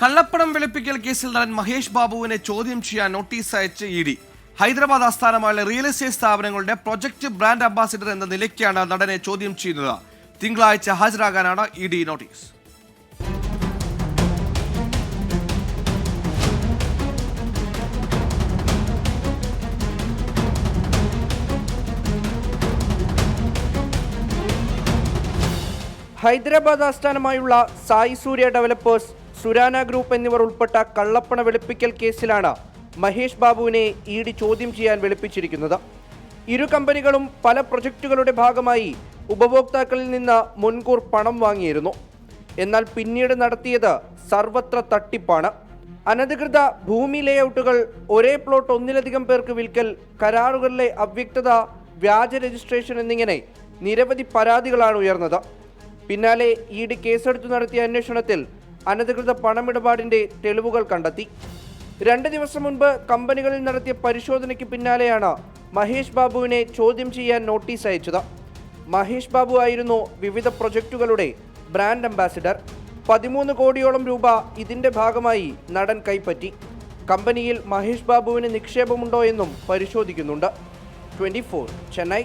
കള്ളപ്പണം വെളുപ്പിക്കൽ കേസിൽ നടൻ മഹേഷ് ബാബുവിനെ ചോദ്യം ചെയ്യാൻ നോട്ടീസ് അയച്ച് ഇ ഡി. ഹൈദരാബാദ് ആസ്ഥാനമായുള്ള റിയൽ എസ്റ്റേറ്റ് സ്ഥാപനങ്ങളുടെ പ്രൊജക്ട് ബ്രാൻഡ് അംബാസിഡർ എന്ന നിലയ്ക്കാണ് നടനെ ചോദ്യം ചെയ്യുന്നത്. തിങ്കളാഴ്ച ഹാജരാകാനാണ് ഇ ഡി നോട്ടീസ്. ഹൈദരാബാദ് ആസ്ഥാനമായുള്ള സായി സൂര്യ ഡെവലപ്പേഴ്സ് സുരാന ഗ്രൂപ്പ് എന്നിവർ ഉൾപ്പെട്ട കള്ളപ്പണ വെളുപ്പിക്കൽ കേസിലാണ് മഹേഷ് ബാബുവിനെ ഇ ഡി ചോദ്യം ചെയ്യാൻ വെളുപ്പിച്ചിരിക്കുന്നത്. ഇരു കമ്പനികളും പല പ്രൊജക്ടുകളുടെ ഭാഗമായി ഉപഭോക്താക്കളിൽ നിന്ന് മുൻകൂർ പണം വാങ്ങിയിരുന്നു. എന്നാൽ പിന്നീട് നടത്തിയത് സർവത്ര തട്ടിപ്പാണ്. അനധികൃത ഭൂമി ലേഔട്ടുകൾ ഒരേ പ്ലോട്ട് ഒന്നിലധികം പേർക്ക് വിൽക്കൽ കരാറുകളിലെ അവ്യക്തത വ്യാജ രജിസ്ട്രേഷൻ എന്നിങ്ങനെ നിരവധി പരാതികളാണ് ഉയർന്നത്. പിന്നാലെ ഇ ഡി കേസെടുത്തു നടത്തിയ അന്വേഷണത്തിൽ അനധികൃത പണമിടപാടിന്റെ തെളിവുകൾ കണ്ടെത്തി. രണ്ട് ദിവസം മുൻപ് കമ്പനികളിൽ നടത്തിയ പരിശോധനയ്ക്ക് പിന്നാലെയാണ് മഹേഷ് ബാബുവിനെ ചോദ്യം ചെയ്യാൻ നോട്ടീസ് അയച്ചത്. മഹേഷ് ബാബു ആയിരുന്നു വിവിധ പ്രൊജക്ടുകളുടെ ബ്രാൻഡ് അംബാസിഡർ. പതിമൂന്ന് കോടിയോളം രൂപ ഇതിന്റെ ഭാഗമായി നടൻ കൈപ്പറ്റി. കമ്പനിയിൽ മഹേഷ് ബാബുവിന് നിക്ഷേപമുണ്ടോ എന്നും പരിശോധിക്കുന്നുണ്ട്. ട്വന്റി ചെന്നൈ.